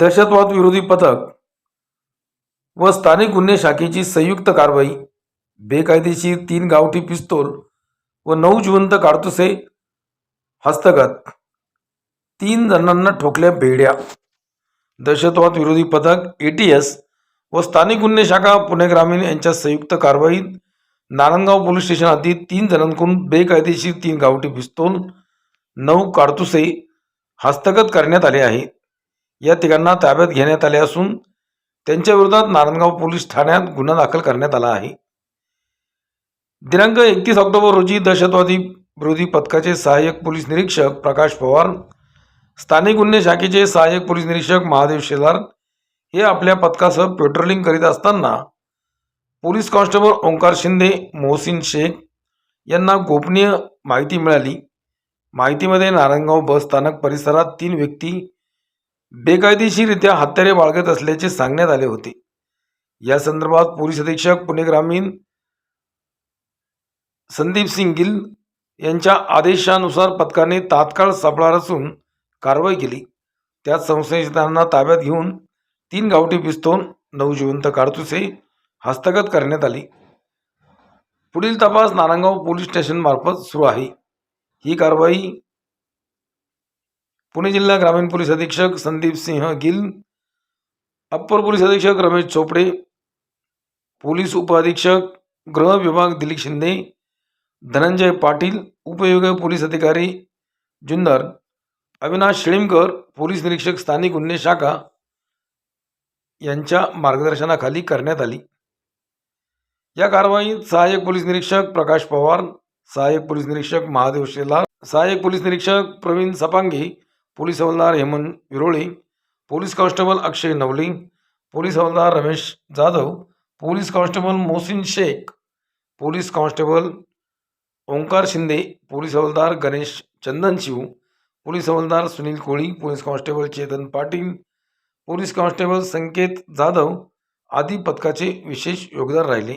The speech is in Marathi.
दहशतवाद विरोधी पथक व स्थानिक गुन्हे शाखेची संयुक्त कारवाई बेकायदेशीर तीन गावठी पिस्तोल व नऊ जिवंत काडतुसे हस्तगत तीन जणांना ठोकल्या बेड्या. दहशतवाद विरोधी पथक ए टी एस व स्थानिक गुन्हे शाखा पुणे ग्रामीण यांच्या संयुक्त कारवाईत नारायणगाव पोलीस स्टेशन आधी तीन जणांकडून बेकायदेशीर तीन गावठी पिस्तोल नऊ काडतुसे हस्तगत करण्यात आले आहे. या तिघांना ताब्यात घेण्यात आले असून त्यांच्या विरोधात नारायणगाव पोलीस ठाण्यात गुन्हा दाखल करण्यात आला आहे. दिनांक एकतीस ऑक्टोबर रोजी दहशतवादी विरोधी पथकाचे सहाय्यक पोलीस निरीक्षक प्रकाश पवार स्थानिक गुन्हे शाखेचे सहाय्यक पोलीस निरीक्षक महादेव शेलार हे आपल्या पथकासह पेट्रोलिंग करीत असताना पोलीस कॉन्स्टेबल ओंकार शिंदे मोहसिन शेख यांना गोपनीय माहिती मिळाली. माहितीमध्ये नारायणगाव बस स्थानक परिसरात तीन व्यक्ती बेकायदेशीररित्या हत्यारे बाळगत असल्याचे सांगण्यात आले होते. या संदर्भात पोलीस अधीक्षक पुणे ग्रामीण संदीप सिंग गिल यांच्या आदेशानुसार पथकाने तात्काळ सापळा रचून कारवाई केली. त्यात संशयितांना ताब्यात घेऊन तीन गावठी पिस्तोन नऊ जिवंत काडतुसे हस्तगत करण्यात आली. पुढील तपास नारायणगाव पोलीस स्टेशनमार्फत सुरू आहे. ही कारवाई पुणे जिल्हा ग्रामीण पोलीस अधीक्षक संदीप सिंह गिल अप्पर पोलीस अधीक्षक रमेश चोपडे पोलीस उपअधीक्षक गृह विभाग दिलीप शिंदे धनंजय पाटील उपविभागीय पोलीस अधिकारी जुन्नर अविनाश शेळीमकर पोलीस निरीक्षक स्थानिक गुन्हे शाखा यांच्या मार्गदर्शनाखाली करण्यात आली. या कारवाईत सहाय्यक पोलीस निरीक्षक प्रकाश पवार सहाय्यक पोलीस निरीक्षक महादेव शेलार सहाय्यक पोलीस निरीक्षक प्रवीण सपांगे पोलीस हवालदार Hemant Virole police constable Akshay Navali police हवालदार Ramesh Jadhav police constable Mohsin Shaikh police constable Omkar Shinde police हवालदार गणेश चंदनशिव पोलीस हवालदार Sunil Koli police constable Chetan Patil police constable Sanket Jadhav आदी पथकाचे विशेष योगदान राहिले.